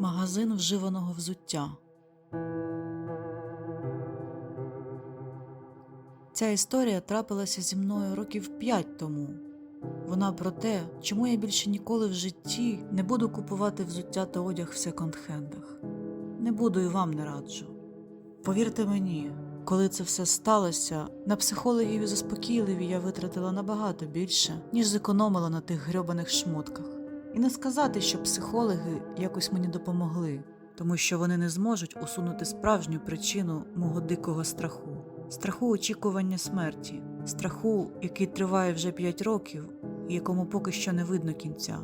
Магазин вживаного взуття. Ця історія трапилася зі мною років п'ять тому. Вона про те, чому я більше ніколи в житті не буду купувати взуття та одяг в секонд-хендах. Не буду і вам не раджу. Повірте мені, коли це все сталося, на психологів і заспокійливі я витратила набагато більше, ніж зекономила на тих грьобаних шмотках. І не сказати, що психологи якось мені допомогли, тому що вони не зможуть усунути справжню причину мого дикого страху страху очікування смерті, страху, який триває вже 5 років і якому поки що не видно кінця.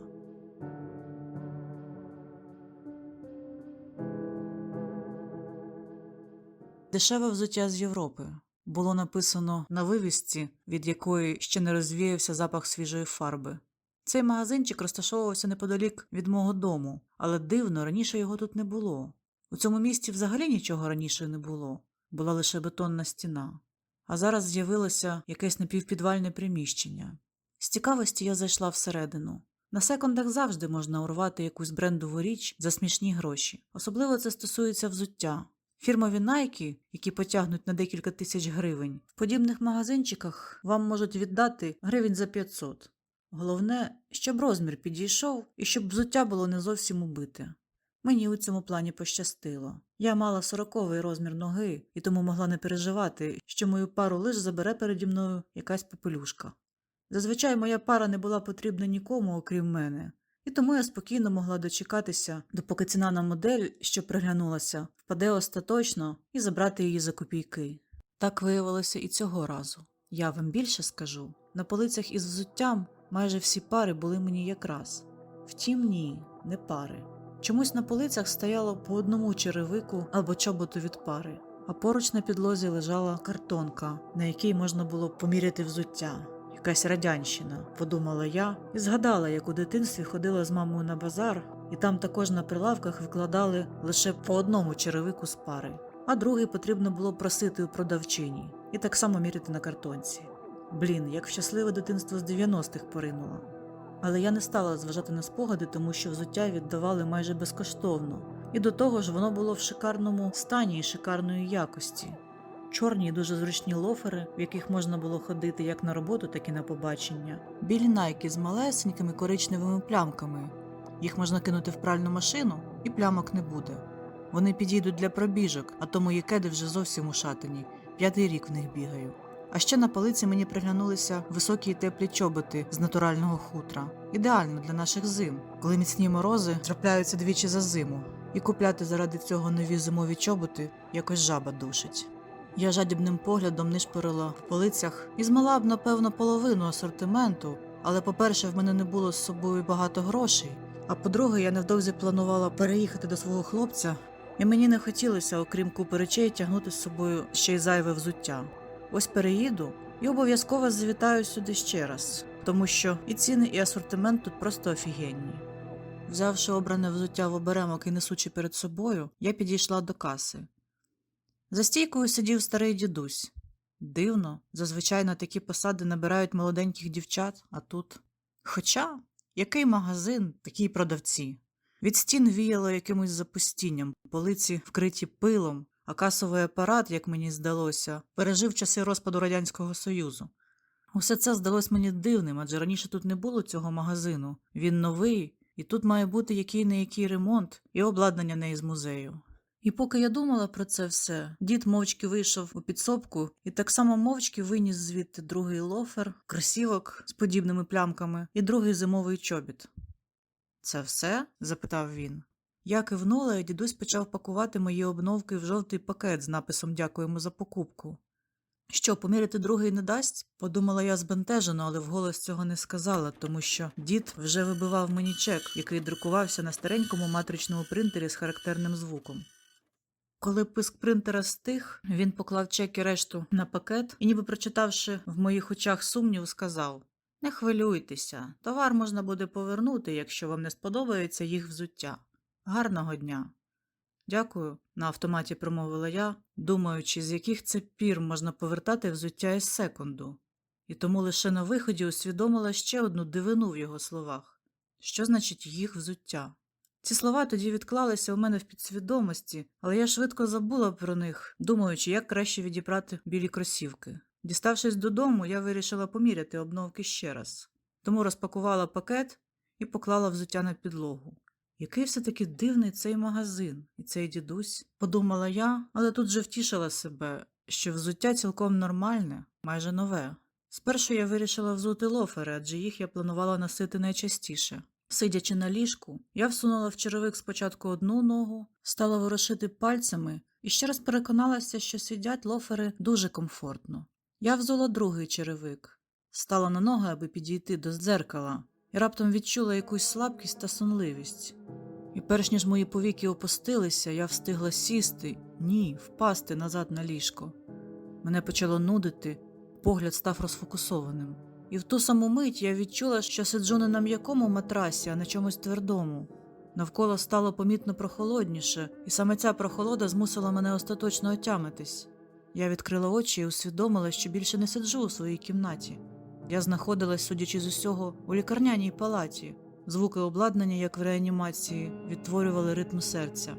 Дешеве взуття з Європи було написано на вивісці, від якої ще не розвіявся запах свіжої фарби. Цей магазинчик розташовувався неподалік від мого дому, але дивно, раніше його тут не було. У цьому місті взагалі нічого раніше не було, була лише бетонна стіна. А зараз з'явилося якесь напівпідвальне приміщення. З цікавості я зайшла всередину. На секондах завжди можна урвати якусь брендову річ за смішні гроші. Особливо це стосується взуття. Фірмові Nike, які потягнуть на декілька тисяч гривень, в подібних магазинчиках вам можуть віддати гривень за 500. Головне, щоб розмір підійшов і щоб взуття було не зовсім убите. Мені у цьому плані пощастило. Я мала сороковий розмір ноги і тому могла не переживати, що мою пару лиш забере переді мною якась попелюшка. Зазвичай моя пара не була потрібна нікому, окрім мене, і тому я спокійно могла дочекатися, допоки ціна на модель, що приглянулася, впаде остаточно і забрати її за копійки. Так виявилося і цього разу. Я вам більше скажу на полицях із взуттям майже всі пари були мені якраз. Втім, ні, не пари. Чомусь на полицях стояло по одному черевику або чоботу від пари, а поруч на підлозі лежала картонка, на якій можна було поміряти взуття. Якась радянщина, подумала я, і згадала, як у дитинстві ходила з мамою на базар, і там також на прилавках викладали лише по одному черевику з пари, а другий потрібно було просити у продавчині і так само міряти на картонці. Блін, як в щасливе дитинство з 90-х поринула. Але я не стала зважати на спогади, тому що взуття віддавали майже безкоштовно, і до того ж воно було в шикарному стані і шикарної якості. Чорні дуже зручні лофери, в яких можна було ходити як на роботу, так і на побачення. Білі найки з малесенькими коричневими плямками. Їх можна кинути в пральну машину, і плямок не буде. Вони підійдуть для пробіжок, а то мої кеди вже зовсім ушатані. П'ятий рік в них бігаю. А ще на полиці мені приглянулися високі й теплі чоботи з натурального хутра. Ідеально для наших зим, коли міцні морози трапляються двічі за зиму, і купляти заради цього нові зимові чоботи якось жаба душить. Я жадібним поглядом нишпорила в полицях і змала б, напевно, половину асортименту, але, по-перше, в мене не було з собою багато грошей. А по-друге, я невдовзі планувала переїхати до свого хлопця, і мені не хотілося, окрім купи речей, тягнути з собою ще й зайве взуття. Ось переїду і обов'язково завітаю сюди ще раз, тому що і ціни, і асортимент тут просто офігенні. Взявши обране взуття в оберемок і несучи перед собою, я підійшла до каси. За стійкою сидів старий дідусь. Дивно, зазвичай на такі посади набирають молоденьких дівчат, а тут. Хоча, який магазин, такі продавці. Від стін віяло якимось запустінням, полиці вкриті пилом, а касовий апарат, як мені здалося, пережив часи розпаду Радянського Союзу. Усе це здалось мені дивним, адже раніше тут не було цього магазину. Він новий, і тут має бути який не який ремонт і обладнання не із музею. І поки я думала про це все, дід мовчки вийшов у підсобку і так само мовчки виніс звідти другий лофер, кросівок з подібними плямками і другий зимовий чобіт. Це все? запитав він. Я кивнула, і дідусь почав пакувати мої обновки в жовтий пакет з написом Дякуємо за покупку. Що, поміряти другий не дасть? подумала я збентежено, але вголос цього не сказала, тому що дід вже вибивав мені чек, який друкувався на старенькому матричному принтері з характерним звуком. Коли писк принтера стих, він поклав чек і решту на пакет і, ніби прочитавши в моїх очах сумнів, сказав Не хвилюйтеся, товар можна буде повернути, якщо вам не сподобається їх взуття. Гарного дня. Дякую, на автоматі промовила я, думаючи, з яких це пір можна повертати взуття із секунду, і тому лише на виході усвідомила ще одну дивину в його словах що значить їх взуття. Ці слова тоді відклалися у мене в підсвідомості, але я швидко забула про них, думаючи, як краще відібрати білі кросівки. Діставшись додому, я вирішила поміряти обновки ще раз. Тому розпакувала пакет і поклала взуття на підлогу. Який все-таки дивний цей магазин і цей дідусь, подумала я, але тут же втішила себе, що взуття цілком нормальне, майже нове. Спершу я вирішила взути лофери, адже їх я планувала носити найчастіше. Сидячи на ліжку, я всунула в черевик спочатку одну ногу, стала ворушити пальцями і ще раз переконалася, що сидять лофери дуже комфортно. Я взула другий черевик, стала на ноги, аби підійти до дзеркала, і раптом відчула якусь слабкість та сонливість. І перш ніж мої повіки опустилися, я встигла сісти, ні, впасти назад на ліжко. Мене почало нудити, погляд став розфокусованим. І в ту саму мить я відчула, що сиджу не на м'якому матрасі, а на чомусь твердому. Навколо стало помітно прохолодніше, і саме ця прохолода змусила мене остаточно отямитись. Я відкрила очі і усвідомила, що більше не сиджу у своїй кімнаті. Я знаходилась, судячи з усього, у лікарняній палаті. Звуки обладнання, як в реанімації, відтворювали ритм серця.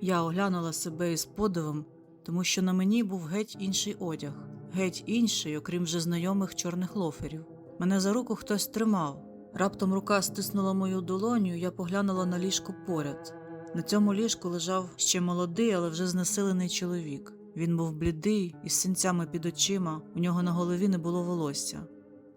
Я оглянула себе із подивом, тому що на мені був геть інший одяг, геть інший, окрім вже знайомих чорних лоферів. Мене за руку хтось тримав. Раптом рука стиснула мою долоню, я поглянула на ліжко поряд. На цьому ліжку лежав ще молодий, але вже знесилений чоловік. Він був блідий, із синцями під очима, у нього на голові не було волосся.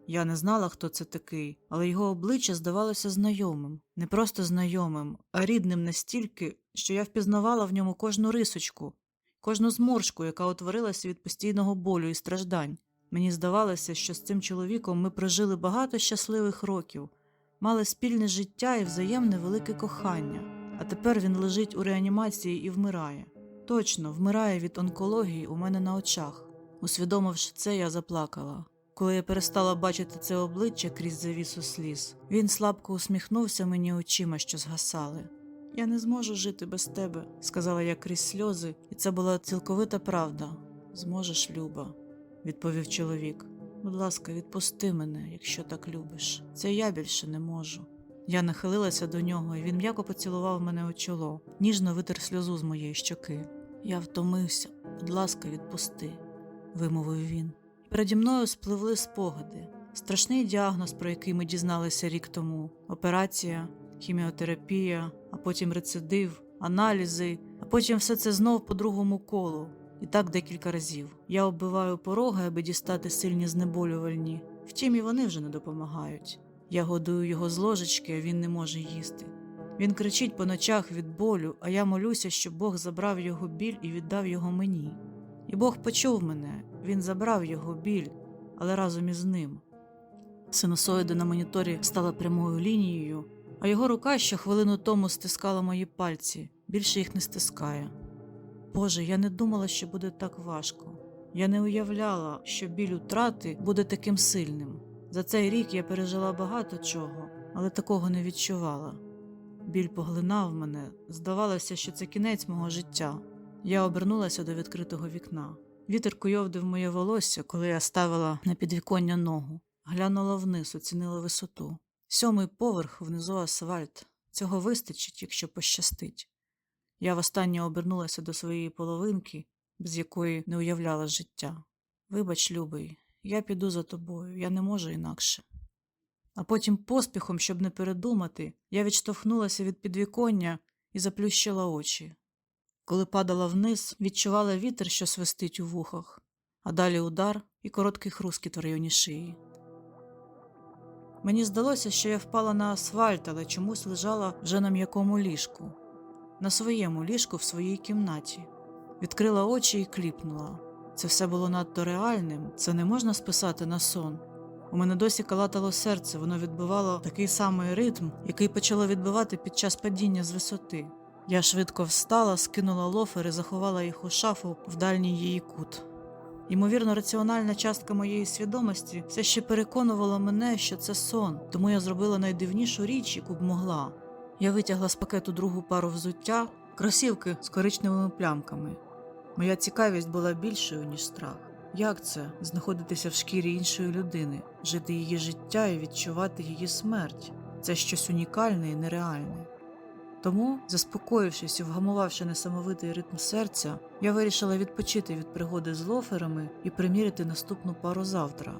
Я не знала, хто це такий, але його обличчя здавалося знайомим, не просто знайомим, а рідним настільки, що я впізнавала в ньому кожну рисочку, кожну зморшку, яка утворилася від постійного болю і страждань. Мені здавалося, що з цим чоловіком ми прожили багато щасливих років, мали спільне життя і взаємне велике кохання, а тепер він лежить у реанімації і вмирає. Точно, вмирає від онкології у мене на очах. Усвідомивши це, я заплакала. Коли я перестала бачити це обличчя крізь завісу сліз, він слабко усміхнувся мені очима, що згасали. Я не зможу жити без тебе, сказала я крізь сльози, і це була цілковита правда. Зможеш, Люба, відповів чоловік. Будь ласка, відпусти мене, якщо так любиш. Це я більше не можу. Я нахилилася до нього, і він м'яко поцілував мене у чоло, ніжно витер сльозу з моєї щоки. Я втомився, будь ласка, відпусти, вимовив він. Переді мною спливли спогади. Страшний діагноз, про який ми дізналися рік тому: операція, хіміотерапія, а потім рецидив, аналізи, а потім все це знов по другому колу. І так декілька разів. Я оббиваю пороги, аби дістати сильні знеболювальні. Втім, і вони вже не допомагають. Я годую його з ложечки, а він не може їсти. Він кричить по ночах від болю, а я молюся, щоб Бог забрав його біль і віддав його мені. І Бог почув мене, він забрав його біль, але разом із ним. Синусоїда на моніторі стала прямою лінією, а його рука, що хвилину тому стискала мої пальці, більше їх не стискає. Боже, я не думала, що буде так важко. Я не уявляла, що біль утрати буде таким сильним. За цей рік я пережила багато чого, але такого не відчувала. Біль поглинав мене, здавалося, що це кінець мого життя. Я обернулася до відкритого вікна. Вітер куйовдив моє волосся, коли я ставила на підвіконня ногу, глянула вниз, оцінила висоту. Сьомий поверх внизу асфальт. Цього вистачить, якщо пощастить. Я востаннє обернулася до своєї половинки, без якої не уявляла життя. Вибач, любий, я піду за тобою, я не можу інакше. А потім поспіхом, щоб не передумати, я відштовхнулася від підвіконня і заплющила очі. Коли падала вниз, відчувала вітер, що свистить у вухах, а далі удар і короткий хрускіт в районі шиї. Мені здалося, що я впала на асфальт, але чомусь лежала вже на м'якому ліжку, на своєму ліжку в своїй кімнаті. Відкрила очі і кліпнула. Це все було надто реальним, це не можна списати на сон. У мене досі калатало серце, воно відбивало такий самий ритм, який почало відбивати під час падіння з висоти. Я швидко встала, скинула лофер і заховала їх у шафу в дальній її кут. Ймовірно, раціональна частка моєї свідомості все ще переконувала мене, що це сон, тому я зробила найдивнішу річ, яку б могла. Я витягла з пакету другу пару взуття, кросівки з коричневими плямками. Моя цікавість була більшою, ніж страх. Як це знаходитися в шкірі іншої людини, жити її життя і відчувати її смерть? Це щось унікальне і нереальне. Тому, заспокоївшись і вгамувавши несамовитий ритм серця, я вирішила відпочити від пригоди з лоферами і приміряти наступну пару завтра.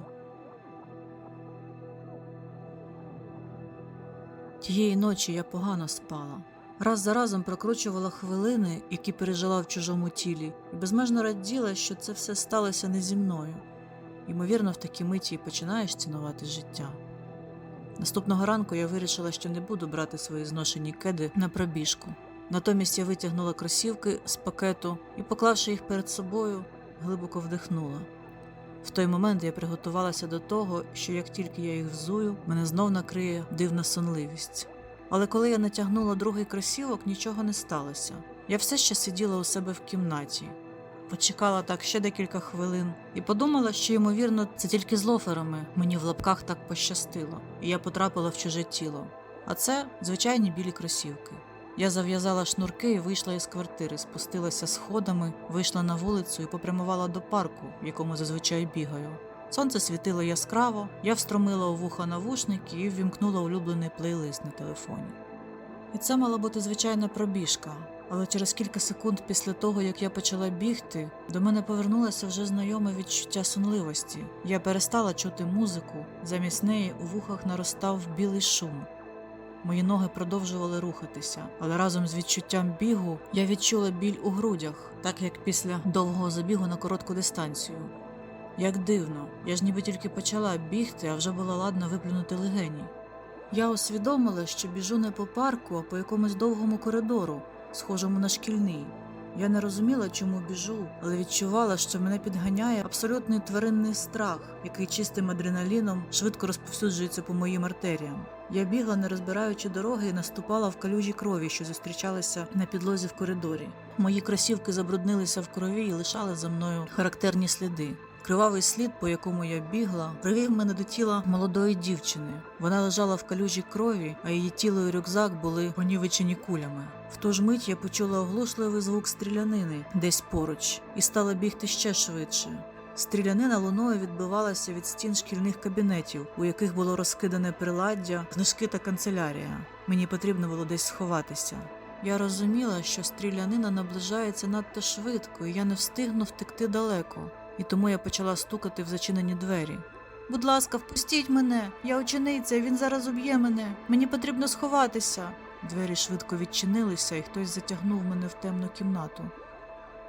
Тієї ночі я погано спала. Раз за разом прокручувала хвилини, які пережила в чужому тілі, і безмежно раділа, що це все сталося не зі мною. Ймовірно, в такій миті починаєш цінувати життя. Наступного ранку я вирішила, що не буду брати свої зношені кеди на пробіжку. Натомість я витягнула кросівки з пакету і, поклавши їх перед собою, глибоко вдихнула. В той момент я приготувалася до того, що як тільки я їх взую, мене знов накриє дивна сонливість. Але коли я натягнула другий кросівок, нічого не сталося. Я все ще сиділа у себе в кімнаті. Почекала так ще декілька хвилин і подумала, що, ймовірно, це тільки з лоферами мені в лапках так пощастило, і я потрапила в чуже тіло. А це звичайні білі кросівки. Я зав'язала шнурки і вийшла із квартири, спустилася сходами, вийшла на вулицю і попрямувала до парку, в якому зазвичай бігаю. Сонце світило яскраво, я встромила у вуха навушники і ввімкнула улюблений плейлист на телефоні. І це мала бути звичайна пробіжка, але через кілька секунд після того, як я почала бігти, до мене повернулося вже знайоме відчуття сонливості. Я перестала чути музику, замість неї у вухах наростав білий шум. Мої ноги продовжували рухатися, але разом з відчуттям бігу я відчула біль у грудях, так як після довгого забігу на коротку дистанцію. Як дивно, я ж ніби тільки почала бігти, а вже була ладна виплюнути легені. Я усвідомила, що біжу не по парку, а по якомусь довгому коридору, схожому на шкільний. Я не розуміла, чому біжу, але відчувала, що мене підганяє абсолютний тваринний страх, який чистим адреналіном швидко розповсюджується по моїм артеріям. Я бігла, не розбираючи дороги, і наступала в калюжі крові, що зустрічалися на підлозі в коридорі. Мої кросівки забруднилися в крові і лишали за мною характерні сліди. Кривавий слід, по якому я бігла, привів мене до тіла молодої дівчини. Вона лежала в калюжі крові, а її тіло і рюкзак були понівечені кулями. В ту ж мить я почула оглушливий звук стрілянини десь поруч і стала бігти ще швидше. Стрілянина луною відбивалася від стін шкільних кабінетів, у яких було розкидане приладдя, книжки та канцелярія. Мені потрібно було десь сховатися. Я розуміла, що стрілянина наближається надто швидко, і я не встигну втекти далеко і тому я почала стукати в зачинені двері. Будь ласка, впустіть мене, я учениця, він зараз уб'є мене. Мені потрібно сховатися. Двері швидко відчинилися, і хтось затягнув мене в темну кімнату.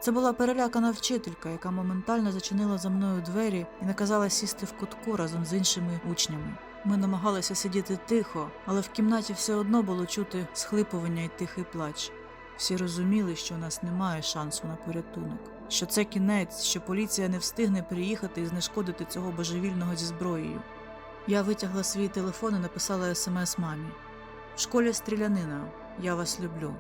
Це була перелякана вчителька, яка моментально зачинила за мною двері і наказала сісти в кутку разом з іншими учнями. Ми намагалися сидіти тихо, але в кімнаті все одно було чути схлипування і тихий плач. Всі розуміли, що у нас немає шансу на порятунок, що це кінець, що поліція не встигне приїхати і знешкодити цього божевільного зі зброєю. Я витягла свій телефон і написала смс мамі. В школі стрілянина, я вас люблю.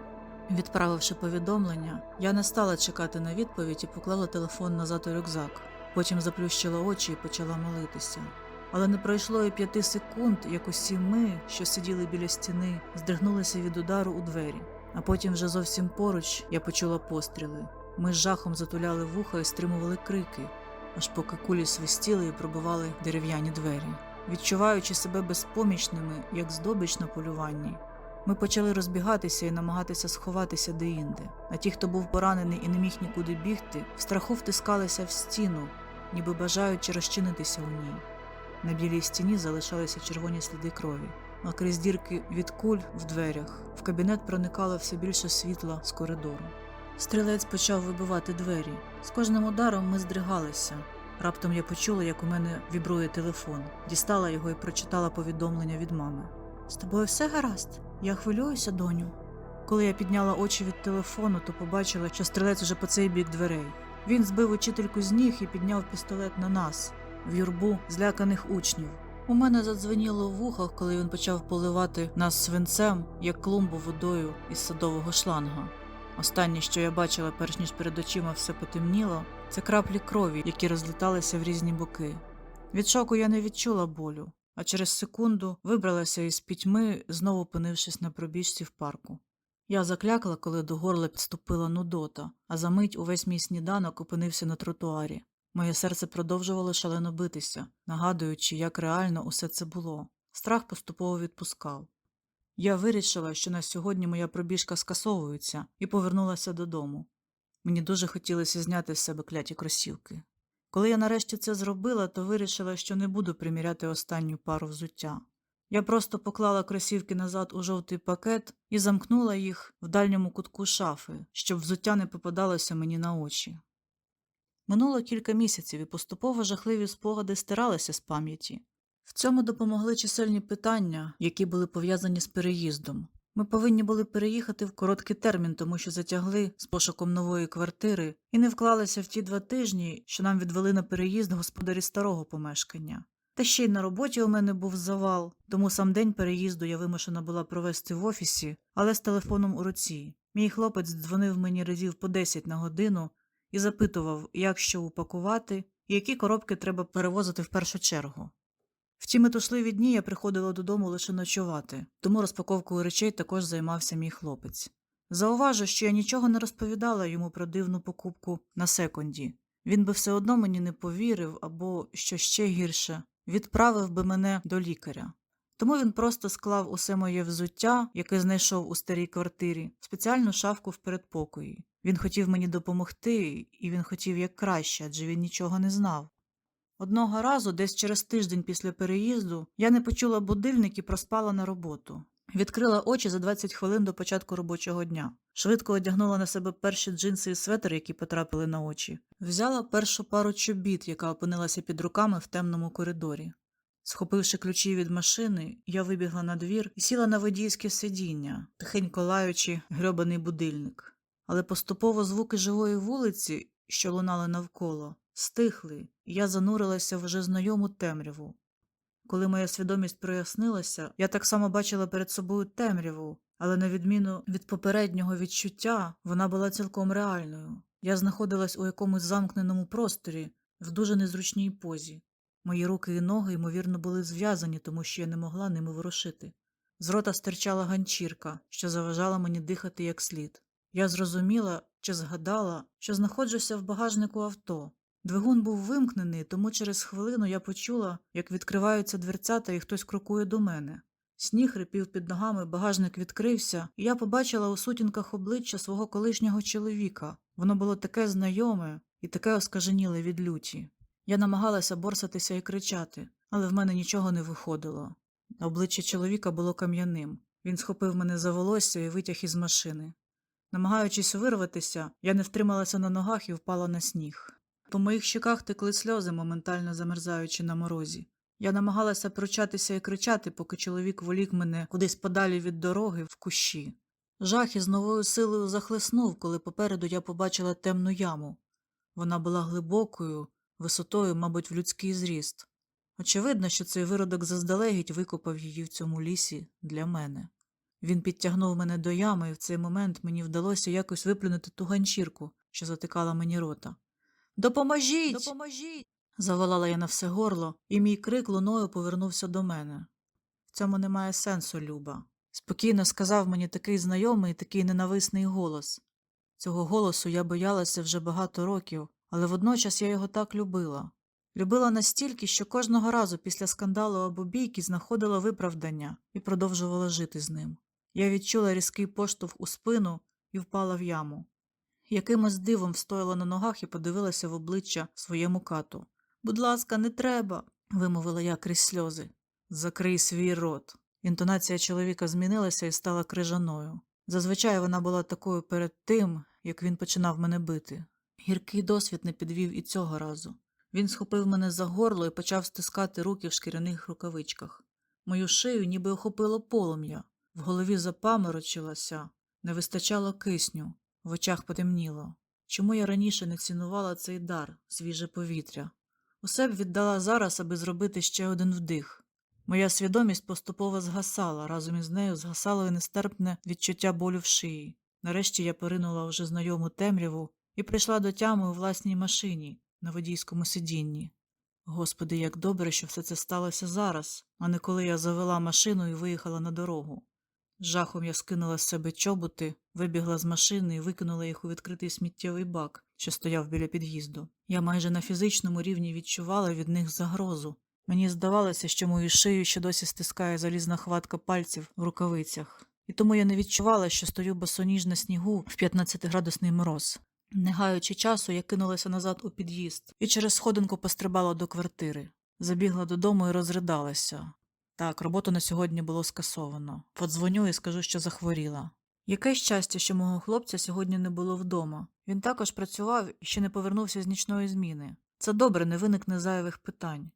Відправивши повідомлення, я не стала чекати на відповідь і поклала телефон назад у рюкзак. Потім заплющила очі і почала молитися. Але не пройшло і п'яти секунд, як усі ми, що сиділи біля стіни, здригнулися від удару у двері. А потім вже зовсім поруч я почула постріли. Ми з жахом затуляли вуха і стримували крики, аж поки кулі свистіли і пробивали дерев'яні двері. Відчуваючи себе безпомічними, як здобич на полюванні, ми почали розбігатися і намагатися сховатися деінде. А ті, хто був поранений і не міг нікуди бігти, в страху втискалися в стіну, ніби бажаючи розчинитися у ній. На білій стіні залишалися червоні сліди крові а крізь дірки від куль в дверях в кабінет проникало все більше світла з коридору. Стрілець почав вибивати двері. З кожним ударом ми здригалися. Раптом я почула, як у мене вібрує телефон, дістала його і прочитала повідомлення від мами. З тобою все гаразд? Я хвилююся, доню. Коли я підняла очі від телефону, то побачила, що стрілець уже по цей бік дверей. Він збив учительку з ніг і підняв пістолет на нас, в юрбу зляканих учнів. У мене задзвеніло в вухах, коли він почав поливати нас свинцем, як клумбу водою із садового шланга. Останнє, що я бачила, перш ніж перед очима все потемніло, це краплі крові, які розліталися в різні боки. Від шоку я не відчула болю, а через секунду вибралася із пітьми, знову опинившись на пробіжці в парку. Я заклякла, коли до горла підступила нудота, а за мить увесь мій сніданок опинився на тротуарі. Моє серце продовжувало шалено битися, нагадуючи, як реально усе це було. Страх поступово відпускав. Я вирішила, що на сьогодні моя пробіжка скасовується, і повернулася додому. Мені дуже хотілося зняти з себе кляті кросівки. Коли я нарешті це зробила, то вирішила, що не буду приміряти останню пару взуття. Я просто поклала кросівки назад у жовтий пакет і замкнула їх в дальньому кутку шафи, щоб взуття не попадалося мені на очі. Минуло кілька місяців, і поступово жахливі спогади стиралися з пам'яті. В цьому допомогли чисельні питання, які були пов'язані з переїздом. Ми повинні були переїхати в короткий термін, тому що затягли з пошуком нової квартири і не вклалися в ті два тижні, що нам відвели на переїзд господарі старого помешкання. Та ще й на роботі у мене був завал, тому сам день переїзду я вимушена була провести в офісі, але з телефоном у руці. Мій хлопець дзвонив мені разів по 10 на годину і запитував, як що упакувати і які коробки треба перевозити в першу чергу. В ті метушливі дні я приходила додому лише ночувати, тому розпаковкою речей також займався мій хлопець. Зауважу, що я нічого не розповідала йому про дивну покупку на секунді. Він би все одно мені не повірив або, що ще гірше, відправив би мене до лікаря. Тому він просто склав усе моє взуття, яке знайшов у старій квартирі, в спеціальну шафку в передпокої. Він хотів мені допомогти, і він хотів як краще, адже він нічого не знав. Одного разу, десь через тиждень після переїзду, я не почула будильник і проспала на роботу. Відкрила очі за 20 хвилин до початку робочого дня. Швидко одягнула на себе перші джинси і светр, які потрапили на очі. Взяла першу пару чобіт, яка опинилася під руками в темному коридорі. Схопивши ключі від машини, я вибігла на двір і сіла на водійське сидіння, тихенько лаючи грьобаний будильник. Але поступово звуки живої вулиці, що лунали навколо, стихли, я занурилася в вже знайому темряву. Коли моя свідомість прояснилася, я так само бачила перед собою темряву, але на відміну від попереднього відчуття, вона була цілком реальною. Я знаходилась у якомусь замкненому просторі, в дуже незручній позі. Мої руки і ноги, ймовірно, були зв'язані, тому що я не могла ними ворушити. З рота стирчала ганчірка, що заважала мені дихати як слід. Я зрозуміла чи згадала, що знаходжуся в багажнику авто. Двигун був вимкнений, тому через хвилину я почула, як відкриваються дверцята і хтось крокує до мене. Сніг рипів під ногами, багажник відкрився, і я побачила у сутінках обличчя свого колишнього чоловіка. Воно було таке знайоме і таке оскаженіле від люті. Я намагалася борсатися і кричати, але в мене нічого не виходило. Обличчя чоловіка було кам'яним. Він схопив мене за волосся і витяг із машини. Намагаючись вирватися, я не втрималася на ногах і впала на сніг. По моїх щоках текли сльози, моментально замерзаючи на морозі. Я намагалася пручатися і кричати, поки чоловік волік мене кудись подалі від дороги в кущі. Жах із новою силою захлеснув, коли попереду я побачила темну яму. Вона була глибокою, висотою, мабуть, в людський зріст. Очевидно, що цей виродок заздалегідь викопав її в цьому лісі для мене. Він підтягнув мене до ями, і в цей момент мені вдалося якось виплюнути ту ганчірку, що затикала мені рота. Допоможіть! Допоможіть! заволала я на все горло, і мій крик луною повернувся до мене. В цьому немає сенсу, Люба. Спокійно сказав мені такий знайомий такий ненависний голос. Цього голосу я боялася вже багато років, але водночас я його так любила. Любила настільки, що кожного разу після скандалу або бійки знаходила виправдання і продовжувала жити з ним. Я відчула різкий поштовх у спину і впала в яму. Якимось дивом встояла на ногах і подивилася в обличчя своєму кату. Будь ласка, не треба, вимовила я крізь сльози. Закрий свій рот. Інтонація чоловіка змінилася і стала крижаною. Зазвичай вона була такою перед тим, як він починав мене бити. Гіркий досвід не підвів і цього разу. Він схопив мене за горло і почав стискати руки в шкіряних рукавичках. Мою шию ніби охопило полум'я, в голові запаморочилося, не вистачало кисню, в очах потемніло. Чому я раніше не цінувала цей дар, свіже повітря? Усе б віддала зараз, аби зробити ще один вдих. Моя свідомість поступово згасала, разом із нею згасало і нестерпне відчуття болю в шиї. Нарешті я поринула вже знайому темряву і прийшла до тями у власній машині на водійському сидінні. Господи, як добре, що все це сталося зараз, а не коли я завела машину і виїхала на дорогу. Жахом я скинула з себе чоботи, вибігла з машини і викинула їх у відкритий сміттєвий бак, що стояв біля під'їзду. Я майже на фізичному рівні відчувала від них загрозу, Мені здавалося, що мою шию ще досі стискає залізна хватка пальців в рукавицях, і тому я не відчувала, що стою босоніж на снігу в 15-градусний мороз. Не гаючи часу, я кинулася назад у під'їзд і через сходинку пострибала до квартири. Забігла додому і розридалася. Так, роботу на сьогодні було скасовано. Подзвоню і скажу, що захворіла. Яке щастя, що мого хлопця сьогодні не було вдома. Він також працював і ще не повернувся з нічної зміни. Це добре, не виникне зайвих питань.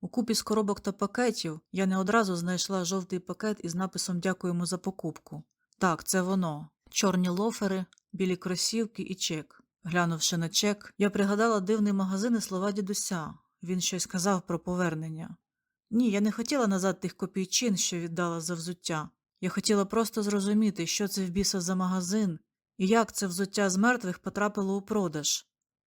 У купі з коробок та пакетів я не одразу знайшла жовтий пакет із написом Дякуємо за покупку. Так, це воно. Чорні лофери, білі кросівки і чек. Глянувши на чек, я пригадала дивний магазин і слова дідуся. Він щось казав про повернення. Ні, я не хотіла назад тих копійчин, що віддала за взуття. Я хотіла просто зрозуміти, що це в біса за магазин і як це взуття з мертвих потрапило у продаж.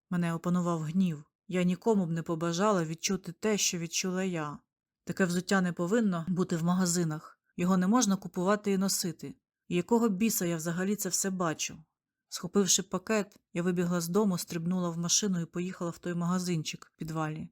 Мене опанував гнів. Я нікому б не побажала відчути те, що відчула я. Таке взуття не повинно бути в магазинах, його не можна купувати і носити. І якого біса я взагалі це все бачу? Схопивши пакет, я вибігла з дому, стрибнула в машину і поїхала в той магазинчик в підвалі.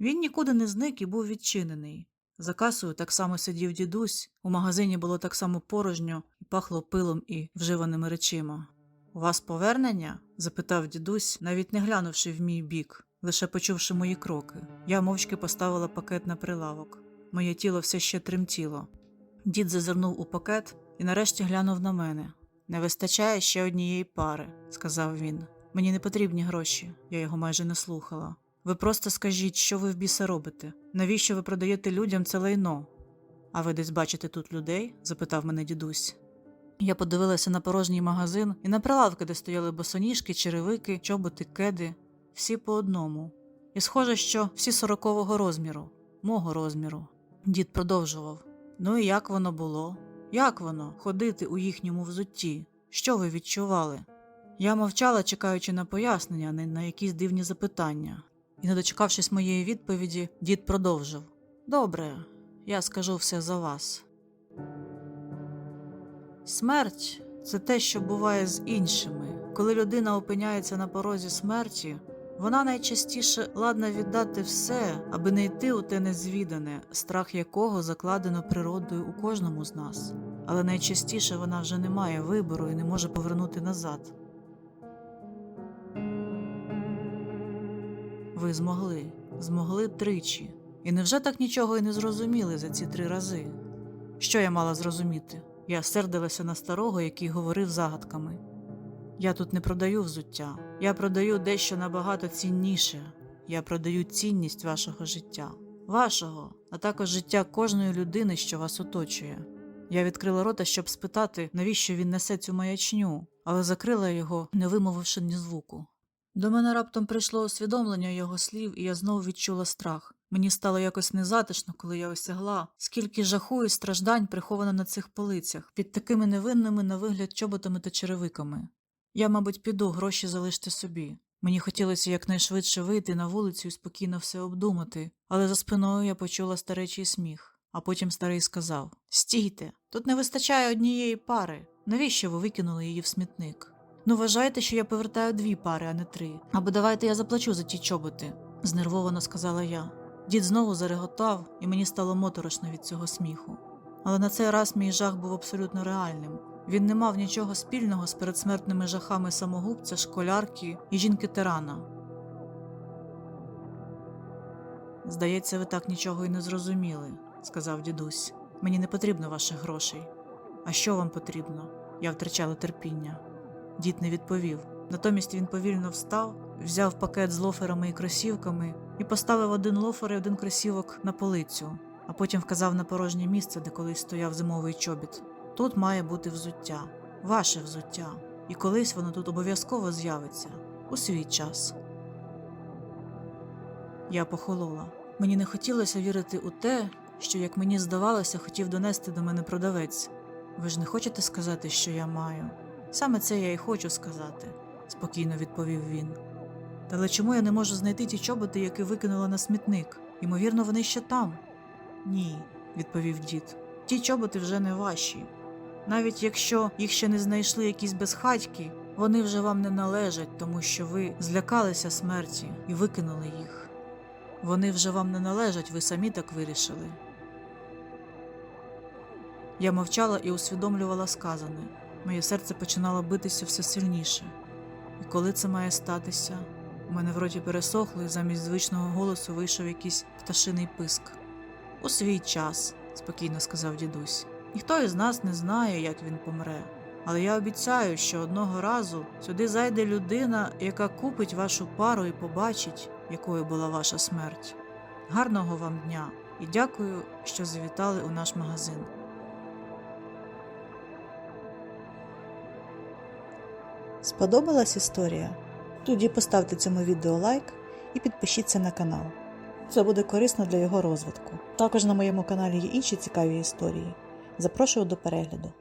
Він нікуди не зник і був відчинений. За касою так само сидів дідусь, у магазині було так само порожньо і пахло пилом і вживаними речима. У вас повернення? запитав дідусь, навіть не глянувши в мій бік, лише почувши мої кроки. Я мовчки поставила пакет на прилавок. Моє тіло все ще тремтіло. Дід зазирнув у пакет і нарешті глянув на мене. Не вистачає ще однієї пари, сказав він. Мені не потрібні гроші, я його майже не слухала. Ви просто скажіть, що ви в біса робите? Навіщо ви продаєте людям це лайно? А ви десь бачите тут людей? запитав мене дідусь. Я подивилася на порожній магазин і на прилавки, де стояли босоніжки, черевики, чоботи, кеди, всі по одному. І схоже, що всі сорокового розміру, мого розміру. Дід продовжував. Ну і як воно було? Як воно ходити у їхньому взутті? Що ви відчували? Я мовчала, чекаючи на пояснення, а не на якісь дивні запитання. І, не дочекавшись моєї відповіді, дід продовжив Добре, я скажу все за вас. Смерть це те, що буває з іншими. Коли людина опиняється на порозі смерті, вона найчастіше ладна віддати все, аби не йти у те незвідане, страх якого закладено природою у кожному з нас. Але найчастіше вона вже не має вибору і не може повернути назад. Ви змогли, змогли тричі. І невже так нічого і не зрозуміли за ці три рази? Що я мала зрозуміти? Я сердилася на старого, який говорив загадками. Я тут не продаю взуття, я продаю дещо набагато цінніше. Я продаю цінність вашого життя, вашого, а також життя кожної людини, що вас оточує. Я відкрила рота, щоб спитати, навіщо він несе цю маячню, але закрила його, не вимовивши ні звуку. До мене раптом прийшло усвідомлення його слів, і я знову відчула страх. Мені стало якось незатишно, коли я осягла, скільки жаху і страждань приховано на цих полицях, під такими невинними на вигляд чоботами та черевиками. Я, мабуть, піду гроші залиште собі. Мені хотілося якнайшвидше вийти на вулицю і спокійно все обдумати, але за спиною я почула старечий сміх, а потім старий сказав Стійте, тут не вистачає однієї пари. Навіщо ви викинули її в смітник? Ну, вважайте, що я повертаю дві пари, а не три. Або давайте я заплачу за ті чоботи, знервовано сказала я. Дід знову зареготав, і мені стало моторошно від цього сміху. Але на цей раз мій жах був абсолютно реальним. Він не мав нічого спільного з передсмертними жахами самогубця, школярки і жінки тирана. Здається, ви так нічого і не зрозуміли, сказав дідусь. Мені не потрібно ваших грошей. А що вам потрібно? Я втрачала терпіння. Дід не відповів. Натомість він повільно встав, взяв пакет з лоферами і кросівками і поставив один лофер і один кросівок на полицю, а потім вказав на порожнє місце, де колись стояв зимовий чобіт. Тут має бути взуття, ваше взуття, і колись воно тут обов'язково з'явиться у свій час. Я похолола. Мені не хотілося вірити у те, що, як мені здавалося, хотів донести до мене продавець. Ви ж не хочете сказати, що я маю? Саме це я і хочу сказати, спокійно відповів він. Але чому я не можу знайти ті чоботи, які викинула на смітник? Ймовірно, вони ще там. Ні, відповів дід. Ті чоботи вже не ваші. Навіть якщо їх ще не знайшли якісь безхатьки, вони вже вам не належать, тому що ви злякалися смерті і викинули їх. Вони вже вам не належать, ви самі так вирішили. Я мовчала і усвідомлювала сказане. Моє серце починало битися все сильніше. І коли це має статися? У мене в роті пересохло, і замість звичного голосу вийшов якийсь пташиний писк. У свій час, спокійно сказав дідусь. Ніхто із нас не знає, як він помре. Але я обіцяю, що одного разу сюди зайде людина, яка купить вашу пару і побачить, якою була ваша смерть. Гарного вам дня і дякую, що завітали у наш магазин. Сподобалась історія? Тоді поставте цьому відео лайк і підпишіться на канал. Це буде корисно для його розвитку. Також на моєму каналі є інші цікаві історії. Запрошую до перегляду.